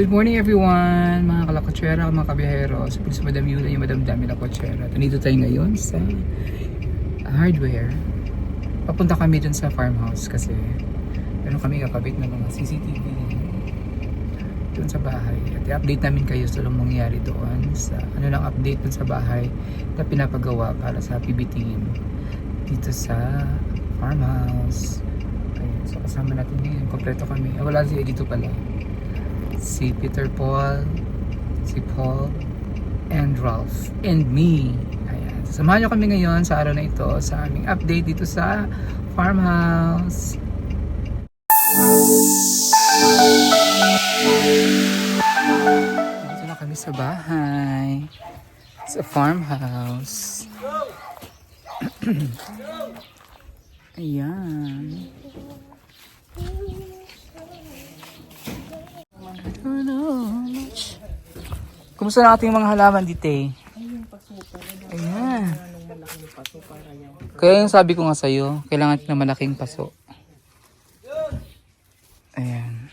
Good morning everyone, mga kalakotsera, mga kabiyahero. Sa so, Madam Yula, yung Madam Dami Lakotsera. Nandito tayo ngayon sa hardware. Papunta kami dun sa farmhouse kasi meron kami kakabit ng mga CCTV dun sa bahay. At i-update namin kayo sa anong mangyari doon. Sa, ano lang update dun sa bahay na pinapagawa para sa PB team dito sa farmhouse. Ayun, so kasama natin ngayon. Kompleto kami. Ah, wala si dito pala si Peter Paul, si Paul, and Ralph, and me. Ayan. Samahan nyo kami ngayon sa araw na ito sa aming update dito sa farmhouse. Dito na kami sa bahay. Sa farmhouse. Ayan. Kumusta na ating mga halaman dito eh? Ayan. Kaya yung sabi ko nga sa'yo, kailangan ng malaking paso. Ayan.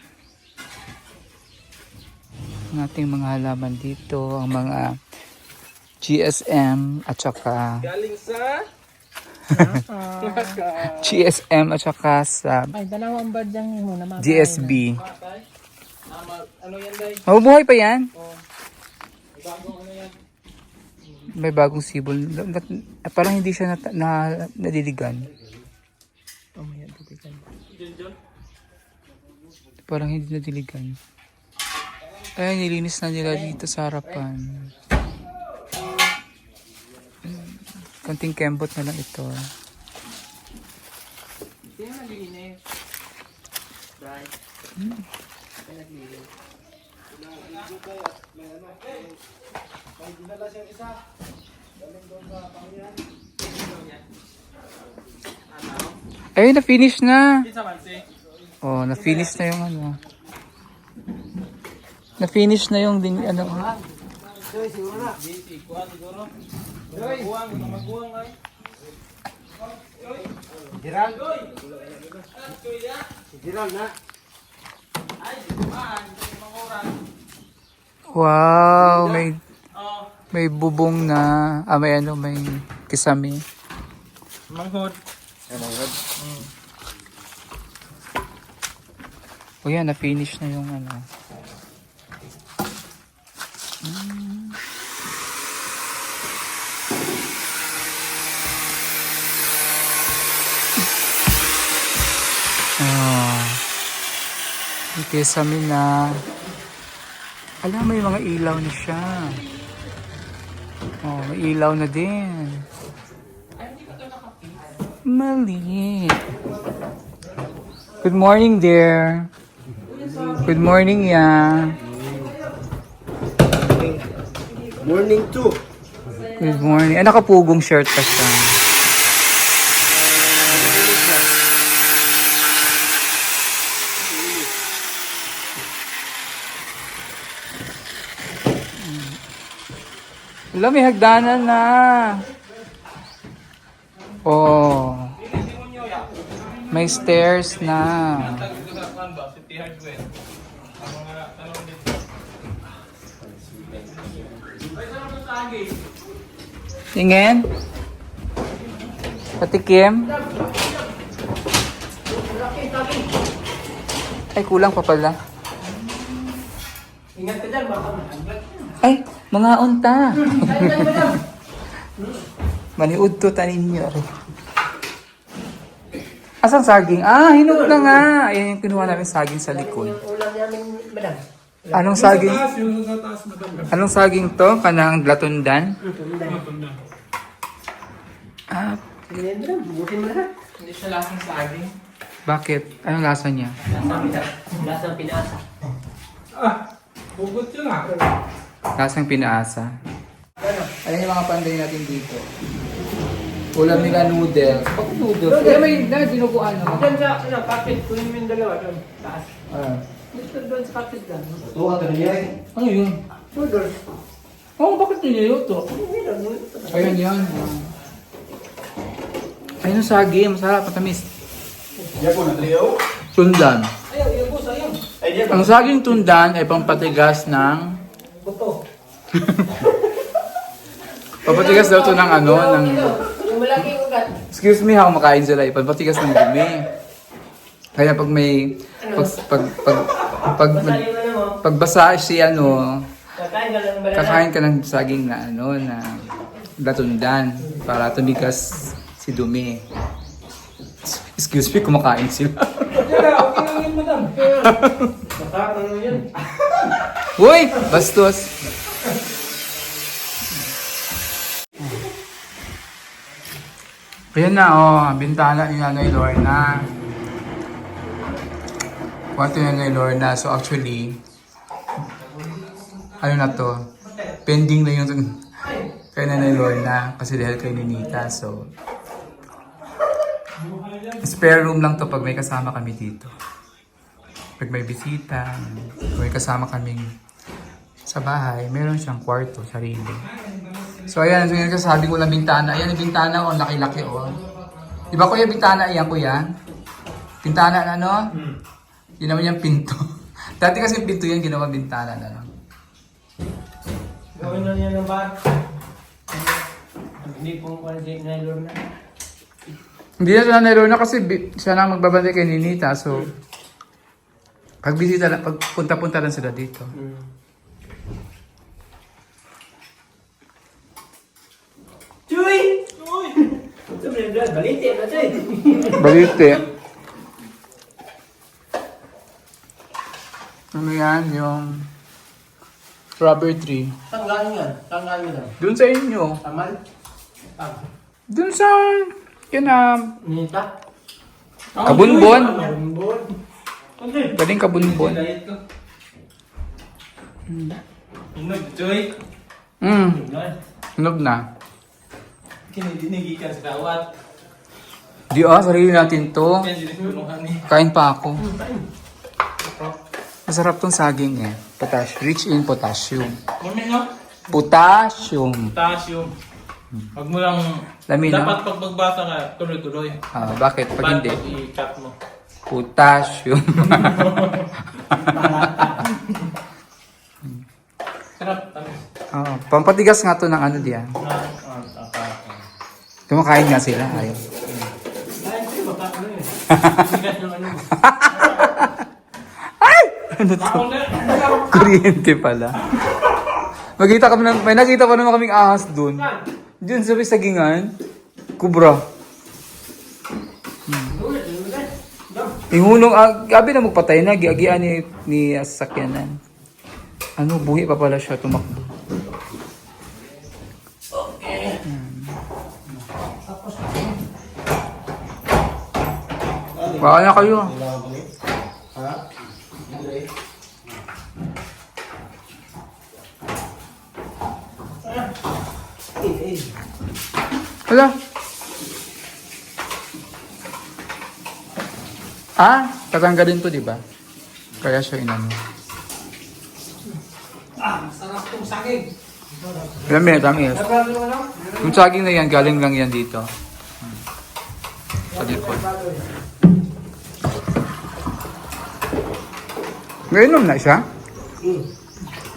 Ang ating mga halaman dito, ang mga GSM at saka Galing sa... GSM at saka sa Ay, dalawang bird lang muna. mga GSB. Ano yan, Day? Mabubuhay pa yan? Ano yan? May bagong sibol. Na- na- parang hindi siya nat- na, nadiligan. Oh, dugitan. Diyan, John? Parang hindi nadiligan. Kaya nilinis na nila dito sa harapan. Konting kembot na lang ito. Hindi na naglinis. Day. Ayun, na-finish na. Kinsa man si? Oh, na-finish na yung ano. Na-finish na yung din, ano. Giral. Giral na. Wow, may may bubong na, ah, may ano, may kisame. manghod. O yan, na-finish na yung ano. Mm. Ah. May kisame na. Alam, may mga ilaw na siya. Oh, may ilaw na din. Maliit. Good morning, dear. Good morning, ya. Morning 2. Good morning. Ah, nakapugong shirt pa siya. Wala, may hagdanan na. Oh. May stairs na. Tingin. Patikim. Ay, kulang pa pala. Ingat ka dyan, baka Ay, mga unta. Maniud to tanin niyo. Asang saging? Ah, hinog na nga. Ayan yung kinuha namin saging sa likod. ulam namin, madam. Anong saging? Anong saging to? Kanang latundan? Ah. Hindi siya lasang saging. bakit? Anong lasa niya? Lasang pinasa. Ah, hugot yun ah. Lasang pinaasa. Ayan yung mga panday natin dito. Ulam nila noodles. Pag noodles. Kaya may na dinuguan no? Diyan sa, ano, kapit, kunin mo yung dalawa doon, taas. Ah. Dito doon sa kapit lang. Ito ka niya eh. Ano yun? Noodles. Oh, bakit noodles. Ayun yan. Ayun yung sagi. Masarap. Matamis. Yan po na Leo. Sundan. Ayaw. Ay yan. Ang saging tundan ay pampatigas ng... Buto. Pampatigas daw to ng ano, ng... Yung malaking ugat. Excuse me ha, kumakain sila. eh. Pampatigas ng dumi. Kaya pag may... Pag... Pag... Pag... Pag... Na mo. Pagbasa si ano, Kakain ka kakain ka ng saging na ano, na latundan para tumigas si dumi. Excuse me, kumakain sila. Yeah, okay lang yun, madam. Baka ano yun. Uy! Bastos! Ayan na, oh. Bintana ni Nanay Lorna. Kwarto ni Nanay Lorna. So actually, ano na to? Pending na yung kay Nanay Lorna. Kasi dahil kay Ninita. So, spare room lang to pag may kasama kami dito. Pag may bisita, pag may kasama kaming sa bahay, meron siyang kwarto, sarili. So ayan, so yung sasabi ko lang bintana. Ayan yung bintana, oh, laki-laki oh. Di ba kuya bintana yan kuya? Bintana na ano? Yun naman yung pinto. Dati kasi pinto yan, ginawa bintana na lang. Gawin na niya ng bar. Hindi pong kwansi na lord na. Hindi na siya na kasi bi- siya lang magbabantay kay Ninita. So, pag bisita lang, pag punta-punta lang sila dito. Chuy! Chuy! Ito ba yung baliti na chuy? Balite. Ano yan? Yung rubber tree. Saan galing yan? Saan galing yan? Doon sa inyo. Taman? Ah, Doon sa... Yan na... Nita? Kabunbon. Kabunbon. Galing kabunbon. Diet ko. Inog, Joy. Yan. Hinog na. Kinidinigi ka sa kawat. Di ah, sarili natin to. Kain pa ako. Masarap tong saging eh. Potassium. Rich in potassium. No? Potassium. Potassium. Huwag mo lang... Lamin ah. Dapat pag magbasa ka, tuloy-tuloy. Ah, bakit? Pag hindi. i-cut mo. Potassium. Sarap. Tamis. oh, pampatigas nga to ng ano diyan. Kumakain nga sila. Ayaw. Ay, ano to? Kuryente pala. Magkita kami ng, may nakita pa naman kaming ahas dun. Diyan sa may sagingan. Kubra. Ihunong, ah, gabi na magpatay na, giagian ni, ni sasakyanan. Ano, buhi pa pala siya, tumakbo. Okay. Baka na kayo. Wala. Ah, tatanggalin to, di ba? Kaya siya inano. Ah, sarap tong saging. Nabrado mo lang? Yung saging na yan, galing lang yan dito. Hmm. Sa likod. Nainom na siya? Hmm.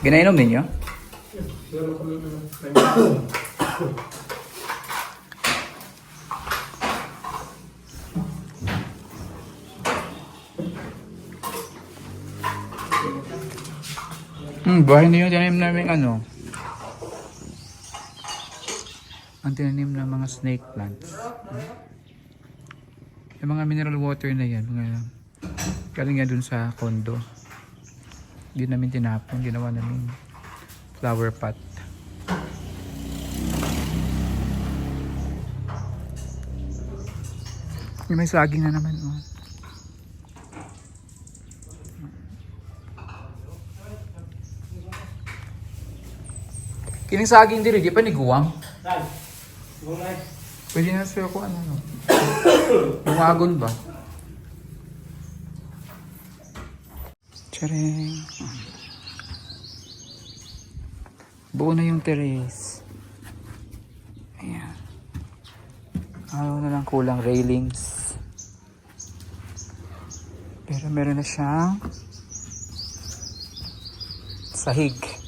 Ginainom ninyo? Hmm, bahay na yun. Tinanim namin ano. Ang tinanim na mga snake plants. Hmm. Yung mga mineral water na yan. Mga, galing yan dun sa condo. Hindi namin tinapon. Ginawa namin flower pot. Yung may saging na naman. Oh. Kining saging diri, di pa ni guwang. Pwede na sa'yo kung ano. no? Bumagon ba? Tcharing. Buo na yung terrace. Ayan. Ayaw na lang kulang railings. Pero meron na siyang Sahig.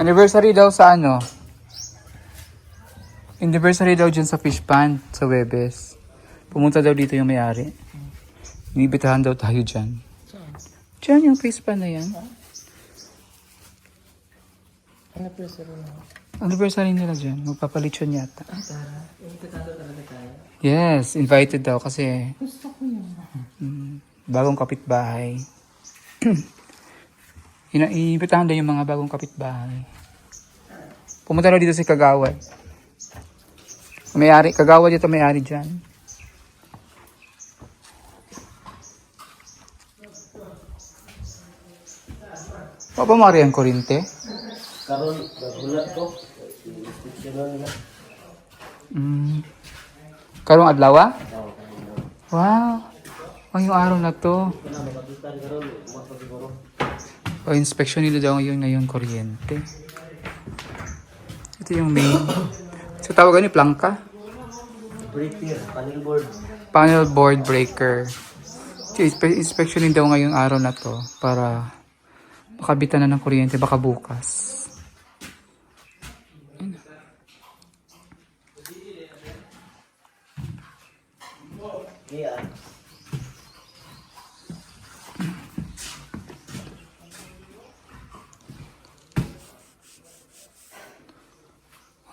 Anniversary daw sa ano? Anniversary daw dyan sa fish pond sa Webes. Pumunta daw dito yung may-ari. Inibitahan daw tayo dyan. Dyan yung fish pond na yan. Anniversary nila dyan. Magpapalitsyon yata. Yes, invited daw kasi mm, bagong kapitbahay. Iimbitahan daw yung mga bagong kapitbahay. Pumunta daw dito si Kagawad. May-ari, Kagawad dito may-ari dyan. Papa Marian Corinte? Karon, nagulat ko. Mm. Karong adlaw? ah? Wow. Ang yung araw na to. O, inspection nila daw ngayon ngayon kuryente. Ito yung main. So, tawagan ni Plangka. Breaker, panel board. Panel board breaker. So, inspe- inspectionin daw ngayong araw na to para makabitan na ng kuryente baka bukas.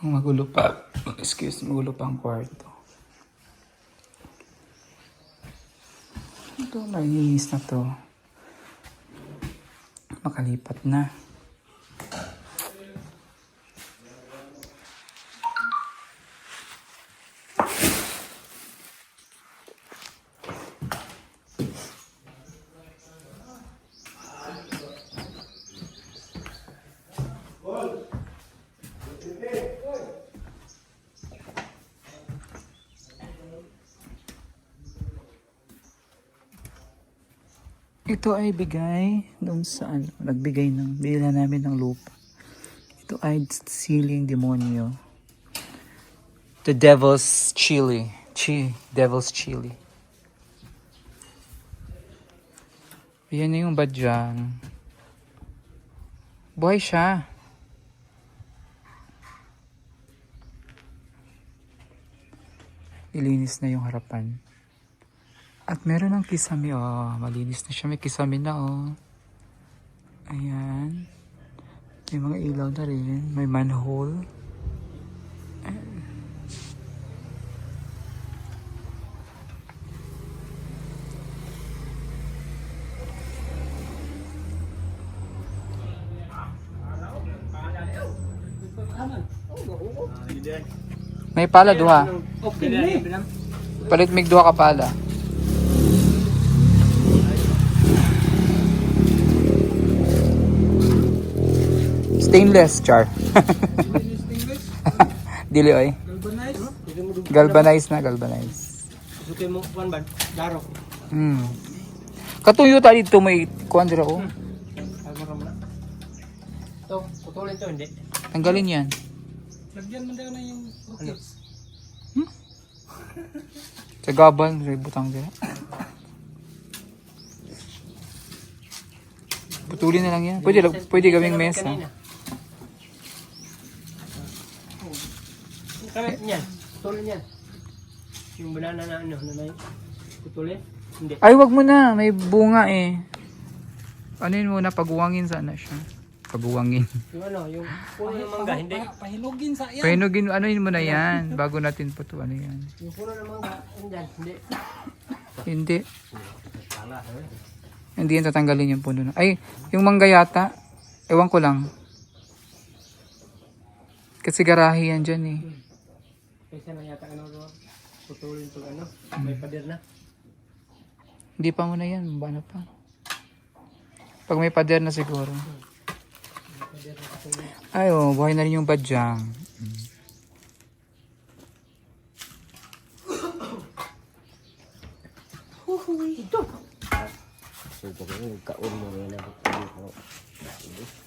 Magulo pa. Excuse, magulo pa ang kwarto. Ito, malinis na to. Makalipat na. Ito ay bigay doon sa ano, nagbigay ng, bila namin ng lupa. Ito ay siling demonyo. The Devil's Chili. Chi, Devil's Chili. Ayan na yung badyang. Buhay siya. Ilinis na yung harapan. At meron ng kisame, oh. Malinis na siya. May kisame na, oh. Ayan. May mga ilaw na rin. May manhole. Ayan. May pala duha. Palit mig duha ka pala. Stainless, char. Dili oy. Galvanize na, galvanize. Suki mo, kuan ba? Daro. Hmm. Katuyo ta dito may kuan dira oh. Ito, putulin to, hindi. Tanggalin yan. Lagyan mo daw na yung rockets. Sa gaban, may butang dira. Putulin na lang yan. Pwede, pwede gawing mesa. Kami, yan. Putulin yan. Yung banana na ano, na may putulin. Hindi. Ay, wag mo na. May bunga eh. Ano yun muna? Paguwangin sana siya. Paguwangin. Yung ano, yung puno ng mangga, hindi. Pahilugin sa yan. Pahinugin, ano yun muna yan? Bago natin po to, ano yan? Yung puno ng mangga, andyan, hindi. Hindi. Hindi yan tatanggalin yung puno. na- Ay, yung mangga yata. Ewan ko lang. Kasi garahe yan dyan eh. Kaysa na yata ano doon. Putulin to ano, may pader na. Hindi pa muna yan. Ano pa? Pag may pader na siguro. Ay, oh, buhay na rin yung badyang.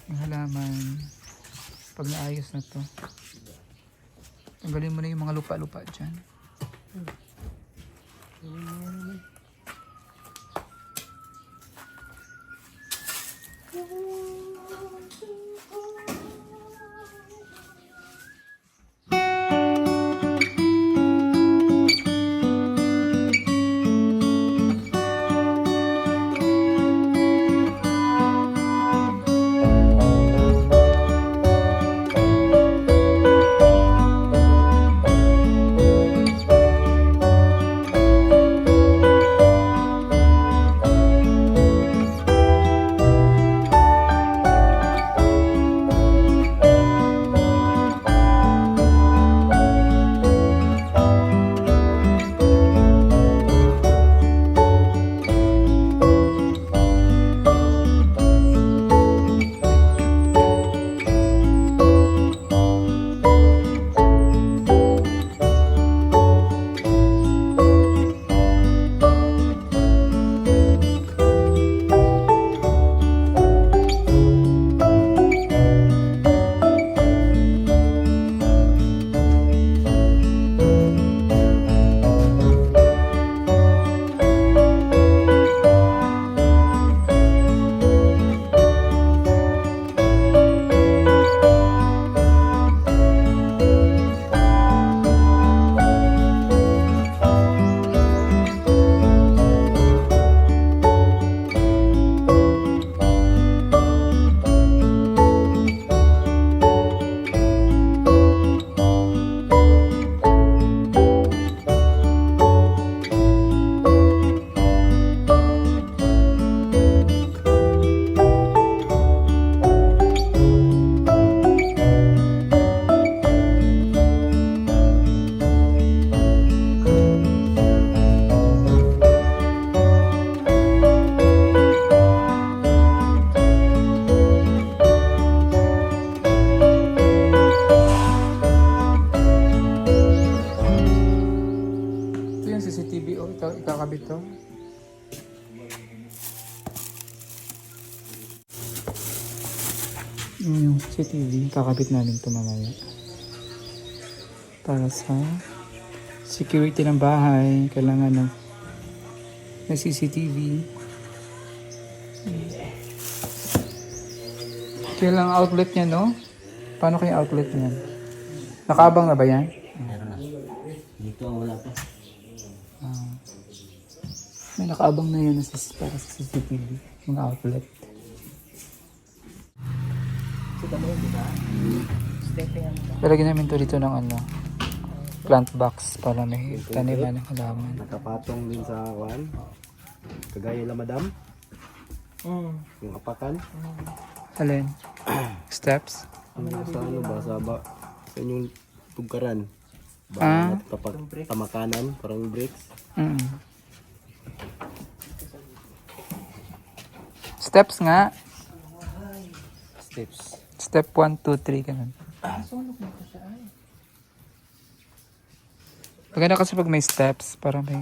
Ang halaman. Pag naayos na to. Tanggalin mo na yung mga lupa-lupa dyan. Ito Kakabit namin ito mamaya. Para sa security ng bahay. Kailangan ng, ng CCTV. Kailang outlet niya, no? Paano kaya outlet niyan? Nakaabang na ba yan? Dito ang wala pa. Ah. May nakaabang na yun sa, para sa CCTV, yung outlet. Lalagyan namin to dito ng ano, plant box para may taniman ng halaman. Nakapatong din sa kwan. Kagaya la madam. Mm. Yung apakan. Alin? Steps? Ano sa ano ba? Sa ba? Sa inyong tugkaran. Ba, Ah. kapag tamakanan, parang bricks. Mm. Steps nga. Steps. Step 1, 2, 3, ganun. Maganda kasi pag may steps, para may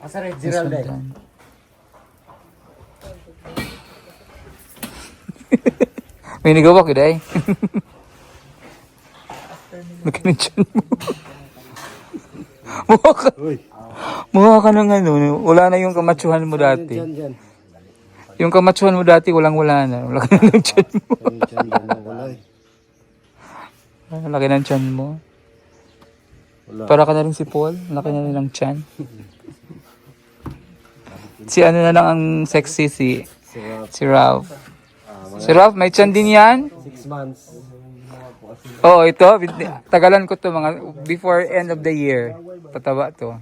Asa rin, masundan. may nagawa ko dahil. Nagkanin mo. mukha ka, mukha ka ng ano, wala na yung kamatsuhan mo dati. dyan, dyan. Yung kamatsuhan mo dati, walang wala na. Wala ka na ng tiyan mo. Eh. Laki ng tiyan mo. Wala. Para ka na rin si Paul. Laki na rin ng tiyan. si ano na lang ang sexy si si Ralph. ah, Si Ralph, may tiyan din yan? six months. Oo, ito. Tagalan ko to mga before end of the year. Pataba to.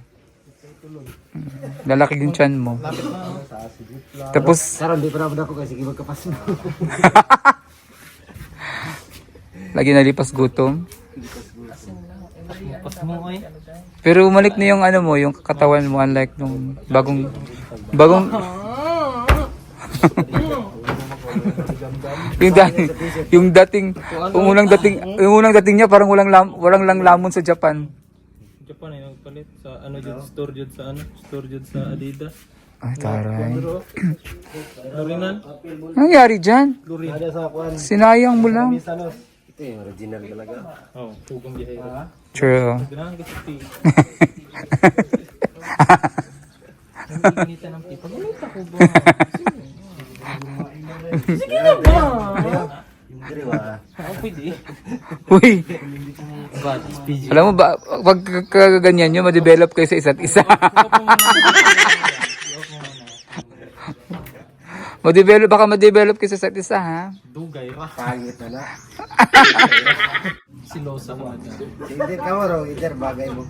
Lalaki yung tiyan mo. Tapos, Karon di pa na ako kasi magkapas mo. lagi nalipas gutom. Pas mo ay. Pero umalik na yung ano mo, yung katawan mo unlike nung bagong bagong yung dating yung dating yung unang dating yung unang dating niya parang walang lam, walang lang lamon sa Japan. Japan ay nagpalit sa ano jud store jud sa ano, store jud sa Adidas. Ay, taray. Lorinan. Ano nangyari dyan? Kwan. Sinayang mo lang. Ano, Ito yung original talaga. Oh, hugang biyahero. True. Ganahan ka sa tea. Ginita ng tea. Pag-inita ko ba? Yung diriwa. Ako pwede. Uy, alam mo ba, pag kaganyan nyo, ma-develop kayo sa isa't isa. ma-develop, baka ma-develop kayo sa isa't isa, ha? Dugay ra. Pangit na na. Silosa ko agad. Either ka mo raw, either bagay mo.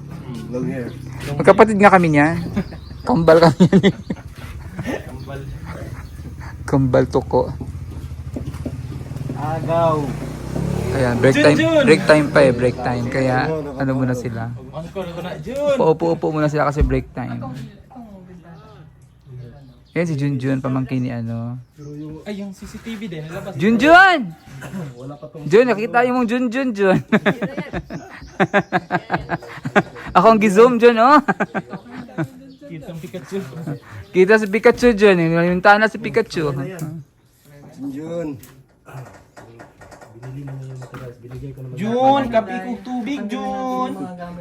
Long hair. Magkapatid nga kami niya. Kambal kami eh. Kambal. Kambal tuko. Agaw. Ayan, break time, break time pa eh, break time. Kaya, ano muna sila. Angkor ko na, Jun! Paupo-upo muna sila kasi break time. Yan si Junjun, pamangkin ni ano. Ay, yung CCTV din, nilabas. Junjun! Jun, nakita yung mong Junjun, Jun. Ako ang gizoom, Jun, oh. Kitang Pikachu. Kita si Pikachu, Jun. Yung tana si Pikachu. Jun. Jun, kapi ko tubig, Jun!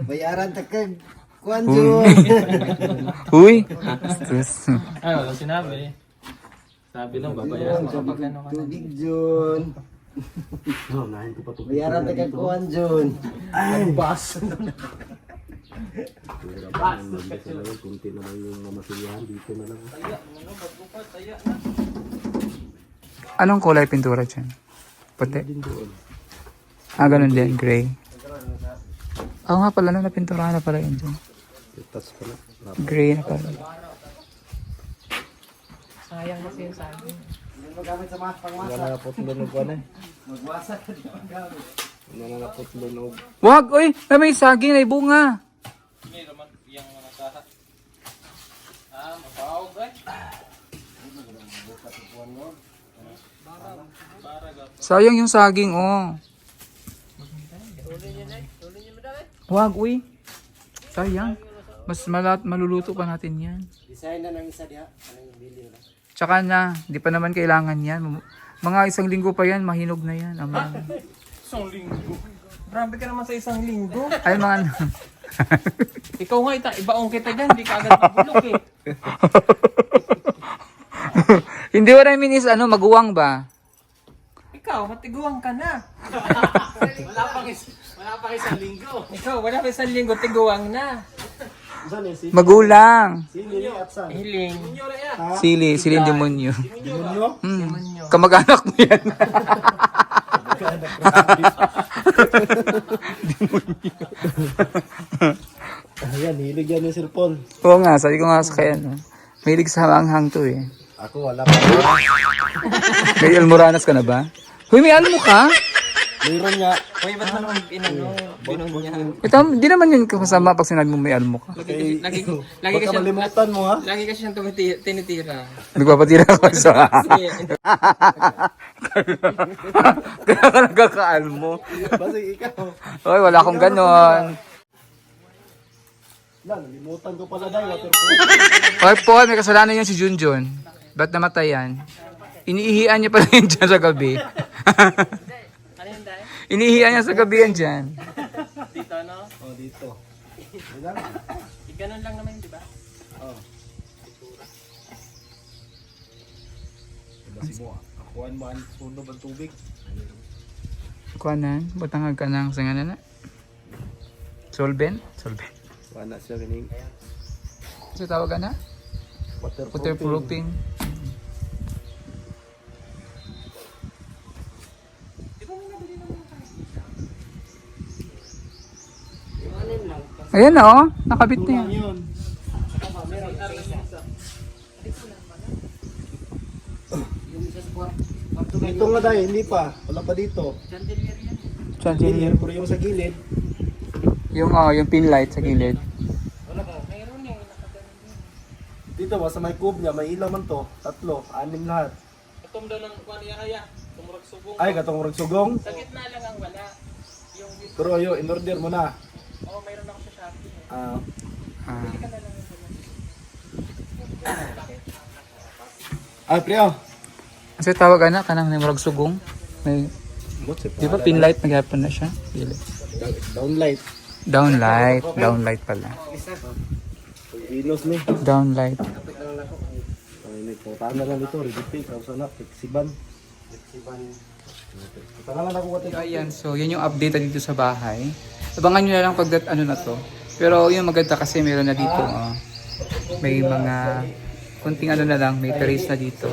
Bayaran takag. Kuan Jun. Uy! Stress. Ay, wala sinabi. Sabi lang, babayaran mo kapag ano ka na. Tubig Jun. Bayaran takag kuan Jun. Ay, bas. Kunti na lang yung mamasiyahan dito na lang. Anong kulay pintura dyan? Puti? Ah, ganun din. Gray. Oo nga pala, no, napinturahan na pala yun dyan. Tas pala. Gray na pala. Wala na putlunog ko na eh. Magwasak. Wala na putlunog. Wag! Uy! Na may saging, may bunga! Hindi naman yung mga sahat. Ah, mapawag eh. Sayang yung saging, oh. Wag, uy. Sayang. Mas malat maluluto pa natin yan. Design na ng isa. Ano na? Tsaka na, di pa naman kailangan yan. Mga isang linggo pa yan, mahinog na yan. Ama. Isang linggo. Grabe ka naman sa isang linggo. Ay, mga Ikaw nga, ita, ibaong kita dyan. Di ka agad mabulok eh. Hindi what I mean is, ano, maguwang ba? Ikaw, matiguang ka na. wala pang wala pang isang linggo. Ikaw, wala pang isang linggo, tiguang na. Eh? Si Magulang. Sili at saan? Hiling. Sili, siling demonyo. Demonyo? Hmm. Kamag-anak mo yan. Ayan, hilig yan ni Sir Paul. Oo nga, sabi ko nga sa kaya, no. Mahilig sa hanghang to eh. Ako wala pa. May almoranas ka na ba? Huy, may almo ka? Mayroon nga. Uy, ba't mo naman inano, binog niya? Ito, di naman yun kasama pag sinabi mo may almo ka. Lagi, lagi, lagi ka malimutan mo ha. lagi ka siyang tumiti- tinitira. Nagpapatira ko sa... Kasi, Kaya ka nagkakaalmo. Basta ikaw. Hoy, wala akong ganon. Lang, limutan ko pala dahil waterproof. Hoy, Paul, may kasalanan yun si Junjun. Ba't namatay yan? Iniihian niya pala yun dyan sa gabi. Iniihian niya sa gabi yan dyan. Dito, no? Oh, dito. Ganun lang naman yun, di ba? Basi mo, akuan mo ang sunog ang tubig. Kuanan, butangag ka ng sanganan na. Solvent? Solvent. Wala siya ganing Kasi tawag na? Waterproofing. Ayan na oh, nakabit na yan. Dito nga dahil, hindi pa. Wala pa dito. Chandelier. Pero yung sa gilid, Yung oh, yung pin light sa gilid. dito ba sa may cube niya, may ilaw man to. Tatlo, anim lahat. Atom daw ng kuwan niya kaya. Tumurag subong. Ay, katong sugong. Sa gitna lang ang wala. Yung, Pero ayo, in-order mo na. Oh, mayroon ako sa Shopee. eh. Ah, Ah. ah, pre, oh. Kasi tawag na kanang murag sugong. May? Di ba pinlight maghapon na siya? Dili. Downlight. Downlight. Downlight pala. Venus ni. Downlight. Ay, nagpuntaan na lang ito. Repeat. Ang sana. Flexiban. Flexiban. So, ayan. So, yun yung update dito sa bahay. Abangan nyo na lang pag ano na to. Pero yung maganda kasi meron na dito. Oh, may mga kunting ano na lang. May terrace na dito.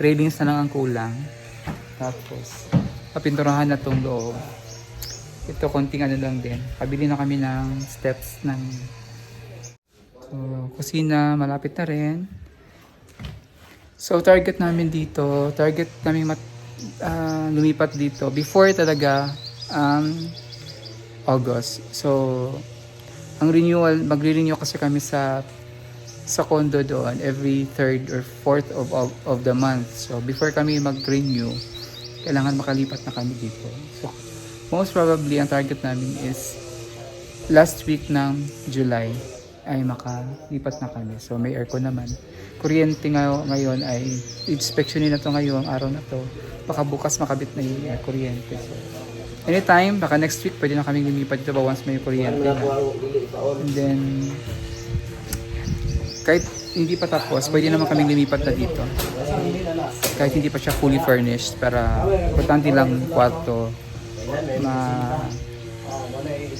Railings na lang ang kulang. Tapos, papinturahan na tong loob. Ito, konting ano lang din. Kabili na kami ng steps ng so, kusina. Malapit na rin. So, target namin dito, target namin mat, ah, lumipat dito before talaga um, August. So, ang renewal, magre-renew kasi kami sa sa condo doon every third or fourth of, of, of the month. So, before kami mag-renew, kailangan makalipat na kami dito. So, most probably, ang target namin is last week ng July ay makalipat na kami. So, may aircon naman. Kuryente nga ngayon ay inspectionin na to ngayong araw na to. Baka bukas makabit na yung kuryente. So, anytime, baka next week pwede na kami lumipat dito ba once may kuryente na. And then, kahit hindi pa tapos, pwede naman kaming lumipat na dito. Kahit hindi pa siya fully furnished, para importante lang kwarto, ma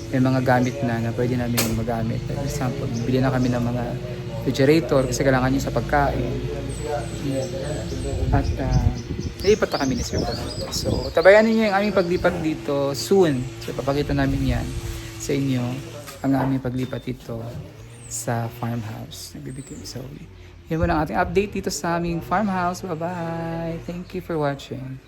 may mga gamit na na pwede namin magamit. For example, bili na kami ng mga refrigerator kasi kailangan yun sa pagkain. At uh, nilipat na kami ni Sir Bob. So, tabayanan niyo yung aming paglipat dito soon. So, papakita namin yan sa inyo ang aming paglipat dito sa farmhouse. Nagbibigay. So, yun muna ang ating update dito sa aming farmhouse. Bye-bye! Thank you for watching.